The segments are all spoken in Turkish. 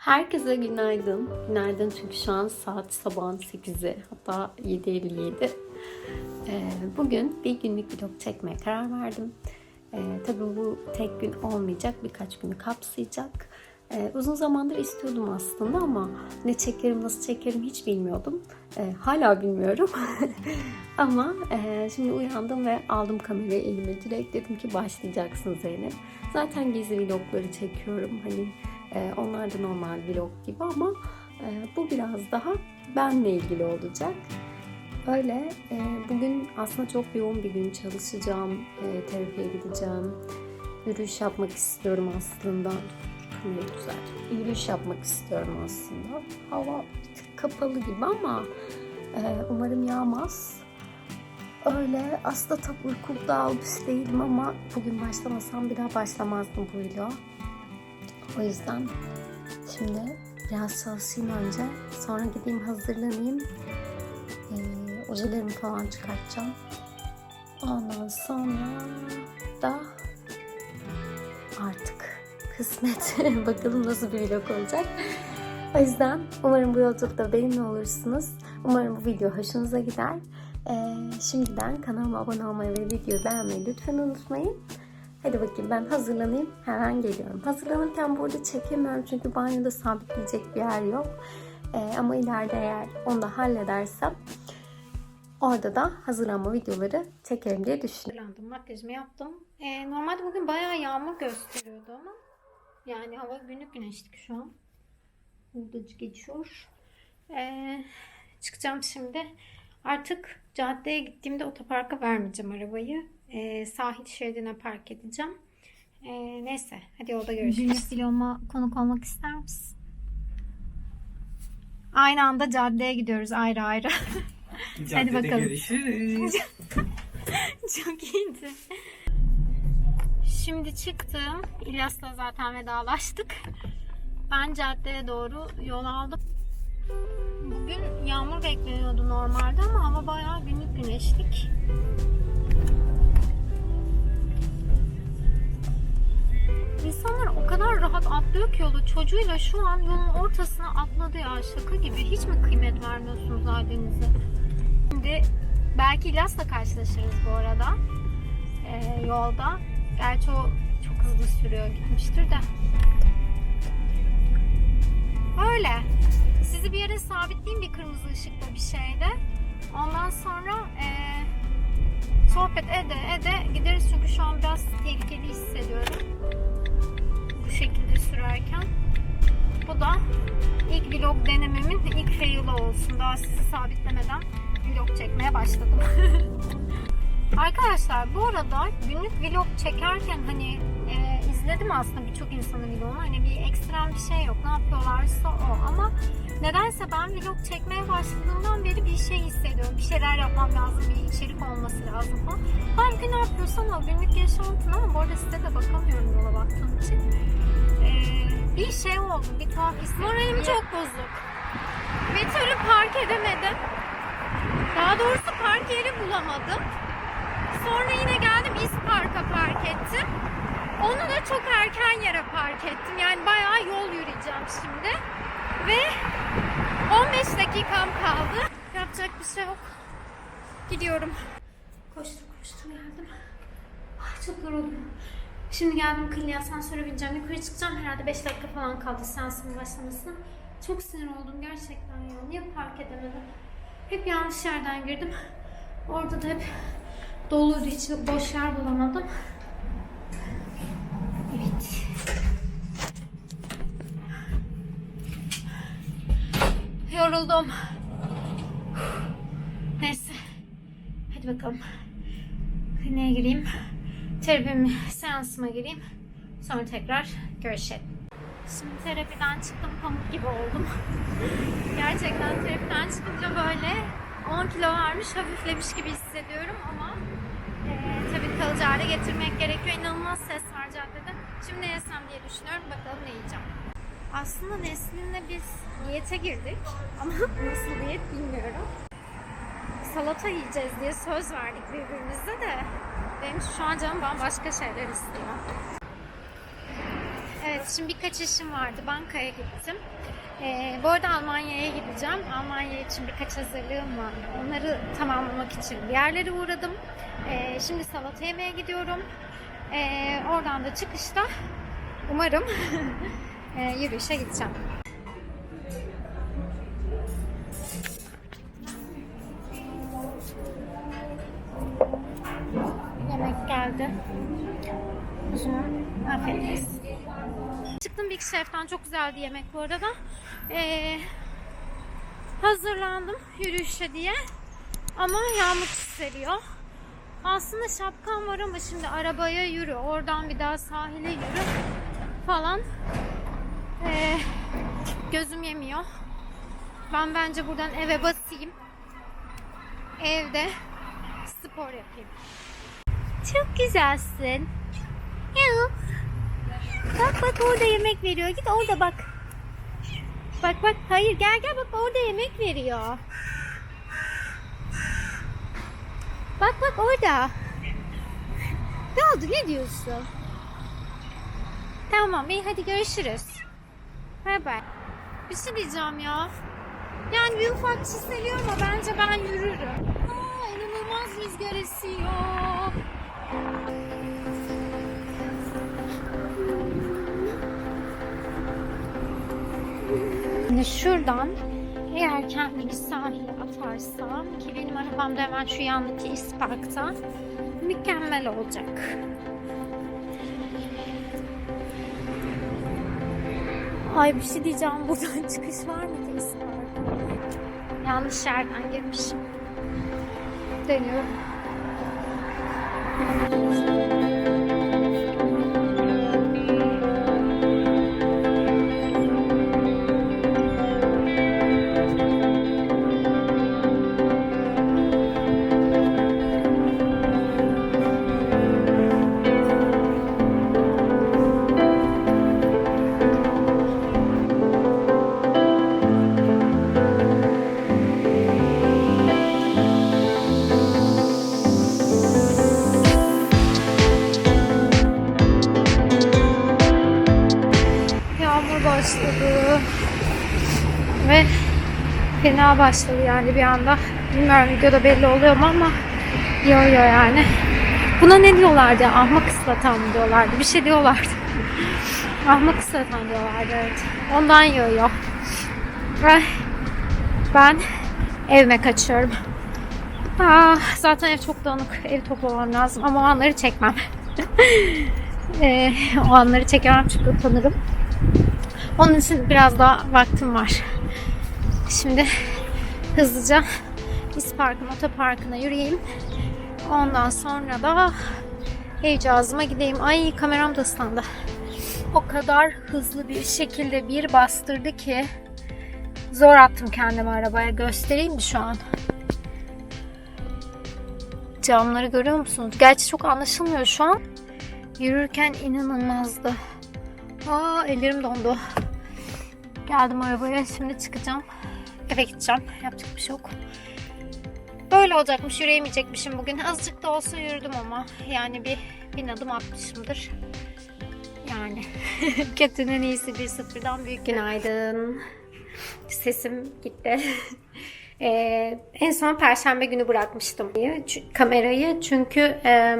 Herkese günaydın. Günaydın çünkü şu an saat sabahın 8'i hatta 7.57. Ee, bugün bir günlük vlog çekmeye karar verdim. Ee, tabii bu tek gün olmayacak, birkaç günü kapsayacak. Ee, uzun zamandır istiyordum aslında ama ne çekerim, nasıl çekerim hiç bilmiyordum. Ee, hala bilmiyorum. ama e, şimdi uyandım ve aldım kamerayı elime. Direkt dedim ki başlayacaksın Zeynep. Zaten gezi vlogları çekiyorum. Hani ee, onlar da normal vlog gibi ama e, bu biraz daha benle ilgili olacak. Öyle e, bugün aslında çok yoğun bir gün çalışacağım, e, terapiye gideceğim, yürüyüş yapmak istiyorum aslında. Ne güzel. Yürüyüş yapmak istiyorum aslında. Hava kapalı gibi ama e, umarım yağmaz. Öyle aslında tam uykum dağılmış değilim ama bugün başlamasam bir daha başlamazdım bu vloga. O yüzden şimdi biraz çalışayım önce. Sonra gideyim hazırlanayım. Ee, ojelerimi falan çıkartacağım. Ondan sonra da artık kısmet. Bakalım nasıl bir vlog olacak. O yüzden umarım bu yolculukta benimle olursunuz. Umarım bu video hoşunuza gider. Ee, şimdiden kanalıma abone olmayı ve videoyu beğenmeyi lütfen unutmayın. Hadi bakayım ben hazırlanayım hemen geliyorum. Hazırlanırken burada çekemiyorum çünkü banyoda sabitleyecek bir yer yok. Ee, ama ileride eğer onu da halledersem orada da hazırlanma videoları çekerim diye düşünüyorum. Hazırlandım, makyajımı yaptım. Ee, normalde bugün bayağı yağmur gösteriyordu ama yani hava günlük güneşlik şu an. Burada geçiyor. Ee, çıkacağım şimdi. Artık caddeye gittiğimde otoparka vermeyeceğim arabayı. Ee, sahil şeridine park edeceğim. Ee, neyse hadi yolda görüşürüz. Günlük vloguma konuk olmak ister misin? Aynı anda caddeye gidiyoruz ayrı ayrı. Caddede bakalım. görüşürüz. Çok iyiydi. Şimdi çıktım. İlyas'la zaten vedalaştık. Ben caddeye doğru yol aldım. Bugün yağmur bekleniyordu normalde ama hava bayağı günlük güneşlik. İnsanlar o kadar rahat atlıyor ki yolu. Çocuğuyla şu an yolun ortasına atladı ya. Şaka gibi. Hiç mi kıymet vermiyorsunuz ailenize? Şimdi belki İlyas'la karşılaşırız bu arada. Ee, yolda. Gerçi o çok hızlı sürüyor gitmiştir de. Öyle. Sizi bir yere sabitleyeyim bir kırmızı ışıkla bir şeyde. Ondan sonra eee, sohbet ede ede gideriz çünkü şu an biraz tehlikeli hissediyorum. Bu şekilde sürerken. Bu da ilk vlog denememin ilk fail'ı olsun. Daha sizi sabitlemeden vlog çekmeye başladım. Arkadaşlar bu arada günlük vlog çekerken hani e, izledim aslında birçok insanın vlogunu. Hani bir ekstrem bir şey yok. Ne yapıyorlarsa o. Ama nedense ben vlog çekmeye başladığımdan beri bir şey hissediyorum. Bir şeyler yapmam lazım. Bir içerik olması lazım falan. Halbuki ne yapıyorsam o günlük yaşantın ama bu arada size de bakamıyorum yola baktığım için. E, bir şey oldu. Bir tuhaf hissettim. Moralim çok bozuk. Bir türlü park edemedim. Daha doğrusu park yeri bulamadım. Sonra yine geldim İspark'a park ettim. Onu da çok erken yere park ettim. Yani bayağı yol yürüyeceğim şimdi. Ve 15 dakikam kaldı. Yapacak bir şey yok. Gidiyorum. Koştum koştum geldim. Ay çok yoruldum. Şimdi geldim kliniğe asansöre bineceğim. Yukarı çıkacağım. Herhalde 5 dakika falan kaldı seansın başlamasına. Çok sinir oldum gerçekten ya. Niye park edemedim? Hep yanlış yerden girdim. Orada da hep doluydu. Hiç boş yer bulamadım. Yoruldum. Neyse. Hadi bakalım. Kliniğe gireyim. Terapimi, seansıma gireyim. Sonra tekrar görüşelim. Şimdi terapiden çıktım pamuk gibi oldum. Gerçekten terapiden çıkınca böyle 10 kilo vermiş, hafiflemiş gibi hissediyorum ama e, tabii kalıcı hale getirmek gerekiyor. İnanılmaz ses var caddede. Şimdi ne yesem diye düşünüyorum. Bakalım ne yiyeceğim. Aslında Neslin'le biz diyete girdik ama nasıl diyet bilmiyorum. Salata yiyeceğiz diye söz verdik birbirimize de benim şu an canım bambaşka şeyler istiyor. Evet şimdi birkaç işim vardı. Bankaya gittim. Ee, bu arada Almanya'ya gideceğim. Almanya için birkaç hazırlığım var. Onları tamamlamak için bir yerlere uğradım. Ee, şimdi salata yemeye gidiyorum. Ee, oradan da çıkışta umarım yürüyüşe gideceğim. Yemek geldi. Üzümü afiyet olsun. Çıktım Big Chef'ten çok güzeldi yemek bu arada. Ee, hazırlandım yürüyüşe diye. Ama yağmur çiseliyor. Aslında şapkam var ama şimdi arabaya yürü. Oradan bir daha sahile yürü falan. Ee, gözüm yemiyor. Ben bence buradan eve basayım. Evde spor yapayım. Çok güzelsin. Yahu. Bak bak orada yemek veriyor. Git orada bak. Bak bak hayır gel gel bak orada yemek veriyor. Bak bak orada. Ne oldu ne diyorsun? Tamam iyi hadi görüşürüz. Bay bay. Bir şey diyeceğim ya. Yani bir ufak çiseliyor ama bence ben yürürüm. Aa, inanılmaz rüzgar esiyor. Şimdi şuradan eğer kendimi sahile atarsam ki benim arabam da hemen şu yandaki isparkta mükemmel olacak. Ay bir şey diyeceğim buradan çıkış var mı isparka? Yanlış yerden girmişim. Dönüyorum. Başladı yani bir anda. Bilmiyorum videoda belli oluyor mu ama yağıyor yani. Buna ne diyorlardı? Ahmak ıslatan diyorlardı? Bir şey diyorlardı. Ahmak ıslatan diyorlardı evet. Ondan yağıyor. Ve ben evime kaçıyorum. Ah, zaten ev çok dağınık. Ev toplamam lazım ama o anları çekmem. Ee, o anları çekemem çünkü utanırım. Onun için biraz daha vaktim var. Şimdi hızlıca İspark'ın otoparkına yürüyeyim. Ondan sonra da Heycazıma gideyim. Ay kameram da ıslandı. O kadar hızlı bir şekilde bir bastırdı ki zor attım kendimi arabaya. Göstereyim mi şu an? Camları görüyor musunuz? Gerçi çok anlaşılmıyor şu an. Yürürken inanılmazdı. Aa ellerim dondu. Geldim arabaya şimdi çıkacağım. Eve gideceğim. Yapacak bir şey yok. Böyle olacakmış. Yürüyemeyecekmişim bugün. Azıcık da olsa yürüdüm ama. Yani bir bin adım atmışımdır. Yani. Kötünün iyisi bir sıfırdan büyük. Günaydın. Sesim gitti. Ee, en son Perşembe günü bırakmıştım kamerayı çünkü e,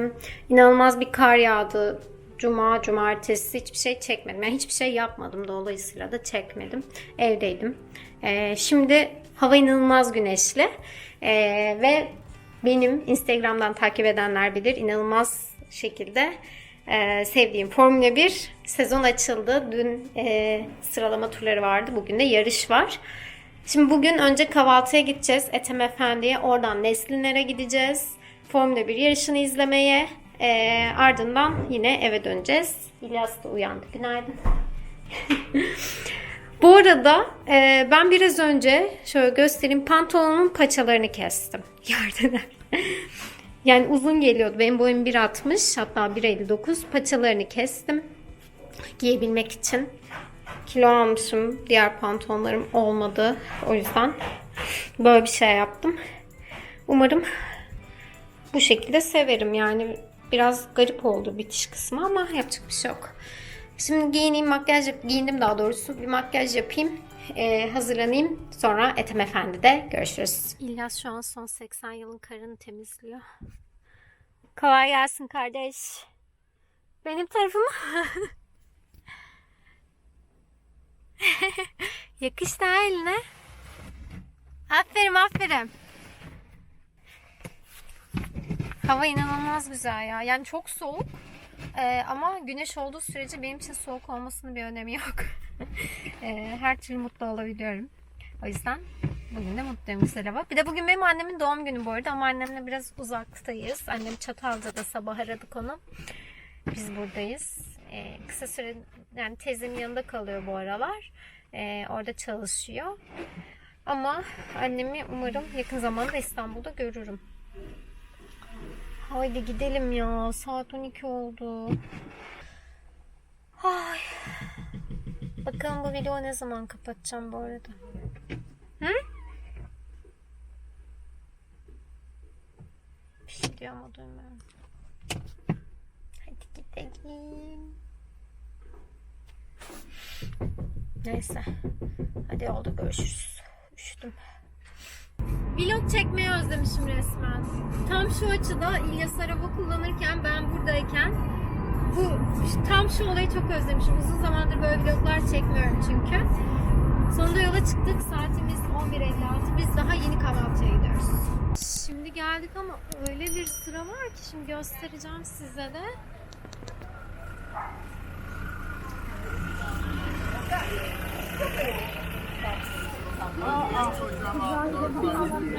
inanılmaz bir kar yağdı. Cuma, cumartesi hiçbir şey çekmedim. Yani hiçbir şey yapmadım dolayısıyla da çekmedim. Evdeydim. Ee, şimdi hava inanılmaz güneşli Ee, ve benim Instagram'dan takip edenler bilir inanılmaz şekilde e, sevdiğim Formula 1 sezon açıldı. Dün e, sıralama turları vardı. Bugün de yarış var. Şimdi bugün önce kahvaltıya gideceğiz Ethem Efendi'ye. Oradan Neslinler'e gideceğiz. Formula 1 yarışını izlemeye. E, ardından yine eve döneceğiz. İlyas da uyandı. Günaydın. Bu arada e, ben biraz önce şöyle göstereyim pantolonumun paçalarını kestim yerden. yani uzun geliyordu. Benim boyum 1.60 hatta 1.59. Paçalarını kestim giyebilmek için. Kilo almışım. Diğer pantolonlarım olmadı. O yüzden böyle bir şey yaptım. Umarım bu şekilde severim. Yani biraz garip oldu bitiş kısmı ama yapacak bir şey yok. Şimdi giyineyim, makyaj yap- giyindim daha doğrusu. Bir makyaj yapayım, e, hazırlanayım. Sonra Ethem Efendi'de görüşürüz. İlyas şu an son 80 yılın karını temizliyor. Kolay gelsin kardeş. Benim tarafım Yakıştı eline. Aferin aferin. Hava inanılmaz güzel ya. Yani çok soğuk. Ee, ama güneş olduğu sürece benim için soğuk olmasının bir önemi yok. Ee, her türlü mutlu olabiliyorum. O yüzden bugün de mutluyum güzel hava. Bir de bugün benim annemin doğum günü bu arada ama annemle biraz uzaktayız. Annem Çatalca'da sabah aradık onu. Biz buradayız. Ee, kısa süre yani teyzemin yanında kalıyor bu aralar. Ee, orada çalışıyor. Ama annemi umarım yakın zamanda İstanbul'da görürüm. Haydi gidelim ya. Saat 12 oldu. Ay. Bakalım bu videoyu ne zaman kapatacağım bu arada. Hı? Bir şey diyor ama duymuyorum. Hadi gidelim. Neyse. Hadi yolda görüşürüz. Üşüdüm. Vlog çekmeyi özlemişim resmen. Tam şu açıda İlyas araba kullanırken ben buradayken bu tam şu olayı çok özlemişim. Uzun zamandır böyle vloglar çekmiyorum çünkü. Sonunda yola çıktık. Saatimiz 11.56. Biz daha yeni kahvaltıya gidiyoruz. Şimdi geldik ama öyle bir sıra var ki şimdi göstereceğim size de.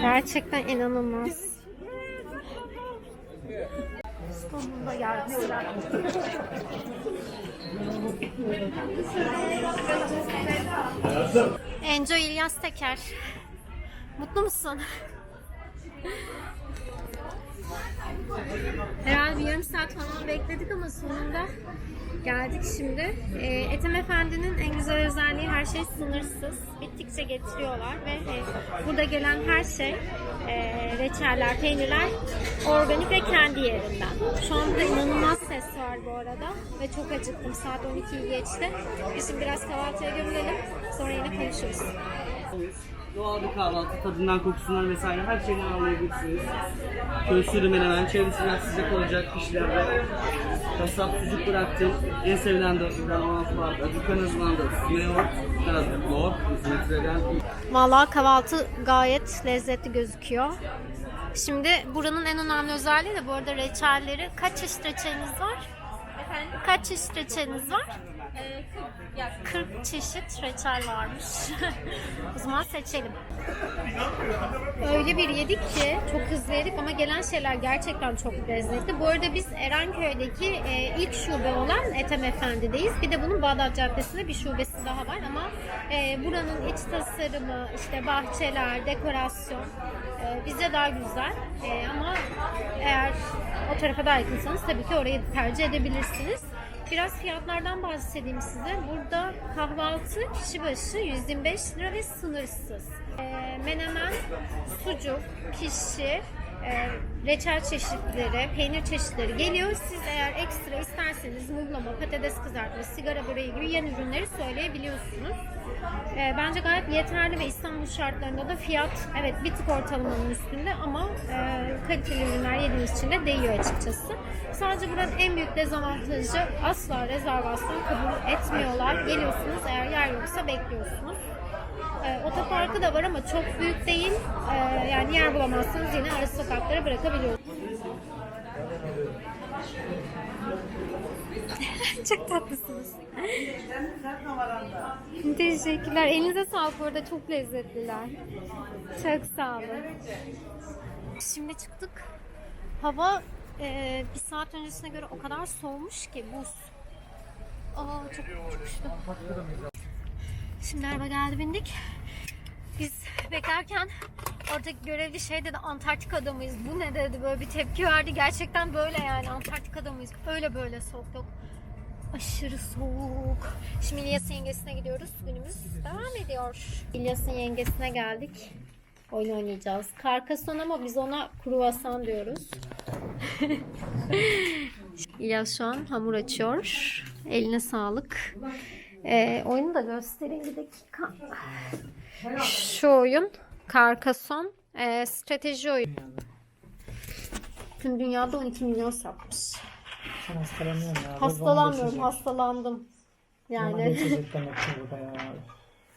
Gerçekten inanılmaz. Sonunda İlyas Teker. Mutlu musun? Herhalde bir yarım saat falan bekledik ama sonunda geldik şimdi. Ee, Ethem Efendi'nin en güzel özelliği her şey sınırsız. Bittikçe getiriyorlar ve e, burada gelen her şey e, reçeller, peynirler organik ve kendi yerinden. Şu anda inanılmaz ses var bu arada ve çok acıktım. Saat 12'yi geçti. Biz şimdi biraz kahvaltıya gömülelim. Sonra yine konuşuruz. Doğal bir kahvaltı, tadından, kokusundan vesaire her şeyden anlayabilirsiniz. Köşkülü menemen, çevresi biraz sıcak olacak kişilerde. Kasap sucuk bıraktım. En sevilen de biraz vardı. Dükkan hızlandı. Süzme yoğurt, biraz yoğurt, İzmitre'den. Vallahi kahvaltı gayet lezzetli gözüküyor. Şimdi buranın en önemli özelliği de bu arada reçelleri. Kaç çeşit reçeliniz var? Kaç çeşit reçeliniz var? 40 çeşit reçel varmış. o zaman seçelim. Öyle bir yedik ki çok hızlı yedik ama gelen şeyler gerçekten çok lezzetli. Bu arada biz Erenköy'deki e, ilk şube olan Ethem Efendi'deyiz. Bir de bunun Bağdat Caddesi'nde bir şubesi daha var ama e, buranın iç tasarımı, işte bahçeler, dekorasyon e, bize daha güzel. E, ama eğer o tarafa da yakınsanız tabii ki orayı tercih edebilirsiniz. Biraz fiyatlardan bahsedeyim size. Burada kahvaltı kişi başı 125 lira ve sınırsız. E, menemen, sucuk, kişi, e, reçel çeşitleri, peynir çeşitleri geliyor. Siz eğer ekstra isterseniz muhlama, patates kızartma, sigara böreği gibi yan ürünleri söyleyebiliyorsunuz. E, bence gayet yeterli ve İstanbul şartlarında da fiyat evet bir tık ortalamanın üstünde ama e, kaliteli ürünler yediğiniz için de değiyor açıkçası. Sadece buranın en büyük dezavantajı asla rezervasyon kabul etmiyorlar. Geliyorsunuz eğer yer yoksa bekliyorsunuz. E, otoparkı da var ama çok büyük değil. E, yani yer bulamazsanız yine ara sokaklara bırakabiliyorsunuz. çok tatlısınız. Teşekkürler. Elinize sağlık bu arada çok lezzetliler. Çok sağ olun. Şimdi çıktık. Hava e, bir saat öncesine göre o kadar soğumuş ki buz. Aa çok, üşüdüm. Şimdi araba geldi bindik. Biz beklerken oradaki görevli şey dedi Antarktika'da mıyız? Bu ne dedi böyle bir tepki verdi. Gerçekten böyle yani Antarktika'da mıyız? Öyle böyle soğuk. Aşırı soğuk. Şimdi İlyas'ın yengesine gidiyoruz. Günümüz devam ediyor. İlyas'ın yengesine geldik. Oyun oynayacağız. Karkason ama biz ona kruvasan diyoruz. İlyas şu an hamur açıyor. Eline sağlık. Ee, oyunu da göstereyim bir dakika. Şu oyun Carcassonne ee, strateji oyunu. Tüm dünyada 12 milyon satmış. Sen hastalanıyorsun ya. Hastalanmıyorum, hastalandım. Yani.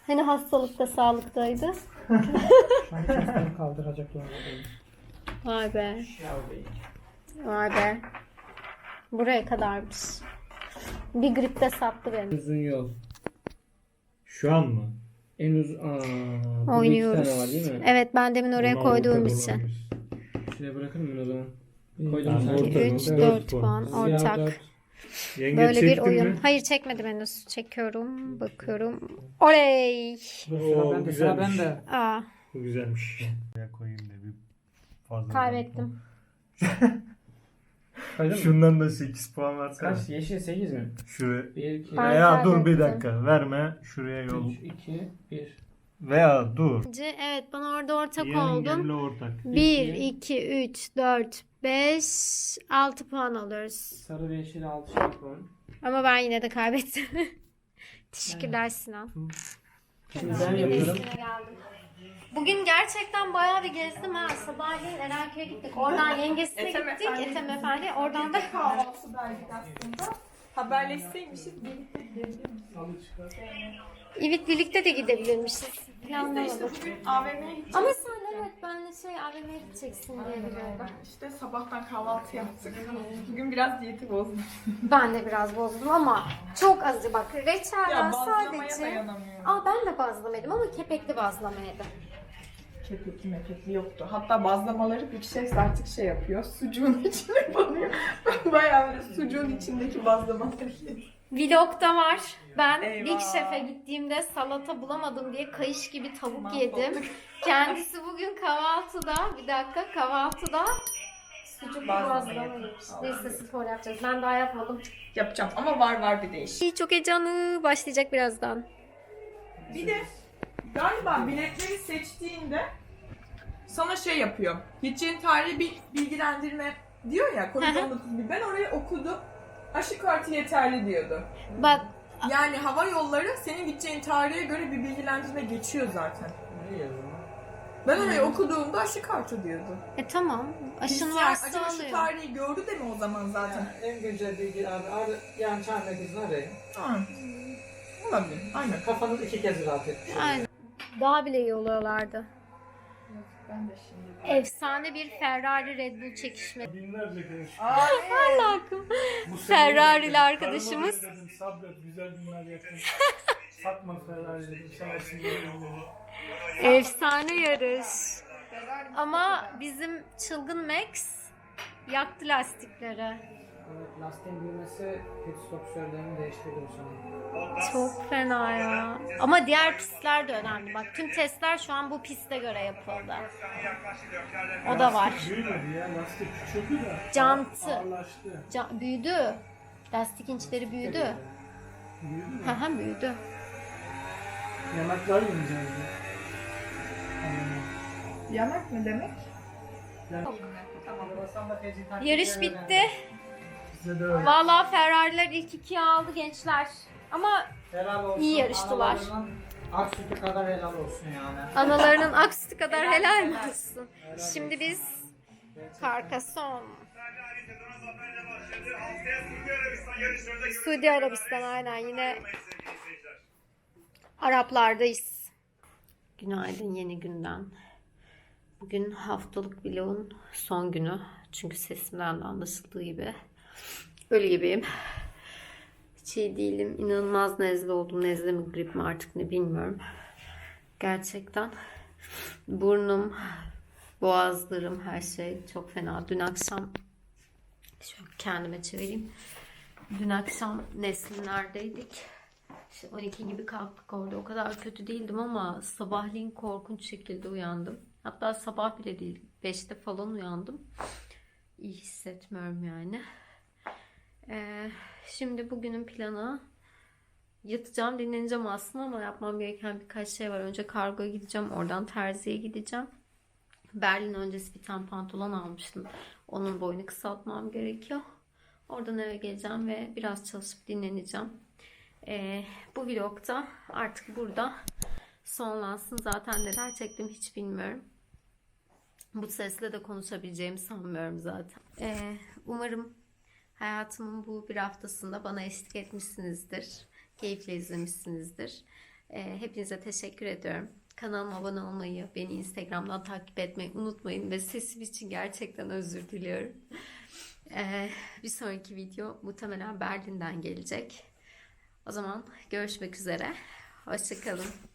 Hani hastalıkta sağlıktaydı. Kaldıracak. Vay be, vay be. Buraya kadarmış. Bir gripte sattı beni. Uzun yol. Şu an mı? En. Aa, Oynuyoruz. tane var değil mi? Evet ben demin oraya Onu koyduğum için. olabilir. Şuraya bırakırım ben o zaman. Koydum ortada. 3, Evet, 4 puan. Siyah ortak. Yenge Böyle bir oyun. mi? Hayır çekmedim henüz. Çekiyorum. Bakıyorum. Oley! Oo, bende, sıra güzelmiş. bende. Aa, Bu güzelmiş. koyayım da bir fazla. kaybettim. Şundan da 8 puan versene. Kaç? Yeşil 8 mi? Şuraya. 1, 2, Ben Veya dur bir kaybettim. dakika. Verme. Şuraya yol. 3, 2, 1. Veya dur. Bence Evet ben orada ortak Yengemle oldum. ortak. 1, 2, 3, 4, 5, 6 puan alıyoruz. Sarı ve yeşil 6 şey puan. Ama ben yine de kaybettim. Teşekkürler Sinan. Şimdi ben yapıyorum. Bugün gerçekten bayağı bir gezdim ha. Sabahleyin Erenköy'e gittik. Oradan yengesine Ethem gittik. Efendi. Ethem Efendi. Oradan da kahvaltıdaydık aslında. Haberleşseymişiz birlikte gidebiliriz. Evet birlikte de gidebilirmişiz. De işte Planlamadık. bugün AVM'ye gideceğiz. Ama sen evet benle şey AVM'ye gideceksin diye biliyordum. İşte sabahtan kahvaltı yaptık. Bugün biraz diyeti bozdum. Ben de biraz bozdum ama çok azı bak reçelden sadece. Aa ben de bazlamadım ama kepekli bazlamaydı. Kepekli mepekli yoktu. Hatta bazlamaları Big Chef artık şey yapıyor. Sucuğun içine banıyor. Ben bayağı böyle sucuğun içindeki bazlamaları yedim. Vlogda var. Ben Eyvah. Big Chef'e gittiğimde salata bulamadım diye kayış gibi tavuk Mahvolduk. yedim. Kendisi bugün kahvaltıda, bir dakika kahvaltıda sucuk Bazlama. Neyse spor yapacağız. Ben daha yapmadım. Yapacağım ama var var bir değiş. İyi, Çok heyecanlı. Başlayacak birazdan. Bir de galiba biletleri seçtiğinde sana şey yapıyor. Gideceğin tarihi bir bilgilendirme diyor ya. Covid-19 gibi. Ben orayı okudum. Aşı kartı yeterli diyordu. Bak Yani hava yolları senin gideceğin tarihe göre bir bilgilendirme geçiyor zaten. Ne yazıyor? Ben orayı okuduğumda aşı kartı diyordu. e tamam. Aşın PCR, varsa acaba şu alıyor. tarihi gördü de mi o zaman zaten? En güncel bilgi abi. abi yani çağ merkezini arayın. Ha. Olabilir. Aynen. Kafanız iki kez rahat etmiş. Aynen. Daha bile iyi oluyorlardı. Ben de şimdi. Efsane bir Ferrari Red Bull çekişme. Binlerce kez. Allah'ım. Ferrari'li arkadaşımız. Dedim, sabret güzel günler yakın. Satma Ferrari dedim. Efsane yarış. Ama bizim çılgın Max yaktı lastikleri. Evet, lastiğin büyümesi pit stop sürelerini değiştirdim sonra. Çok fena ya. Ama diğer pistler de önemli. Bak tüm testler şu an bu piste göre yapıldı. O da var. Büyümedi ya. Lastik küçüldü de. Jantı. Ağırlaştı. Ca- büyüdü. Lastik inçleri büyüdü. Büyüdü mü? Hı büyüdü. Yanaklar yumuşak. Yanak ne demek? Yarış bitti. Size de öyle. Vallahi Ferrari'ler ilk ikiye aldı gençler. Ama Helal olsun. İyi yarıştılar. Analarının Ak sütü kadar helal olsun yani. analarının aksiti kadar helal olsun. Şimdi biz Carcassonne. Suudi Arabistan aynen yine Araplardayız. Günaydın yeni günden. Bugün haftalık vlogun son günü. Çünkü sesimden de anlaşıldığı gibi. Ölü gibiyim. Hiç iyi değilim. İnanılmaz nezle oldum. Nezle mi grip mi artık ne bilmiyorum. Gerçekten burnum, boğazlarım her şey çok fena. Dün akşam şöyle kendime çevireyim. Dün akşam Neslinler'deydik. İşte 12 gibi kalktık orada. O kadar kötü değildim ama sabahleyin korkunç şekilde uyandım. Hatta sabah bile değil. 5'te falan uyandım. İyi hissetmiyorum yani. Ee, şimdi bugünün planı yatacağım, dinleneceğim aslında ama yapmam gereken birkaç şey var. Önce kargoya gideceğim, oradan terziye gideceğim. Berlin öncesi bir tane pantolon almıştım. Onun boyunu kısaltmam gerekiyor. Oradan eve geleceğim ve biraz çalışıp dinleneceğim. Ee, bu vlogda artık burada sonlansın. Zaten neler çektim hiç bilmiyorum. Bu sesle de konuşabileceğimi sanmıyorum zaten. Ee, umarım hayatımın bu bir haftasında bana eşlik etmişsinizdir. Keyifle izlemişsinizdir. Ee, hepinize teşekkür ediyorum. Kanalıma abone olmayı, beni Instagram'dan takip etmeyi unutmayın ve sesim için gerçekten özür diliyorum. Ee, bir sonraki video muhtemelen Berlin'den gelecek. O zaman görüşmek üzere. Hoşçakalın.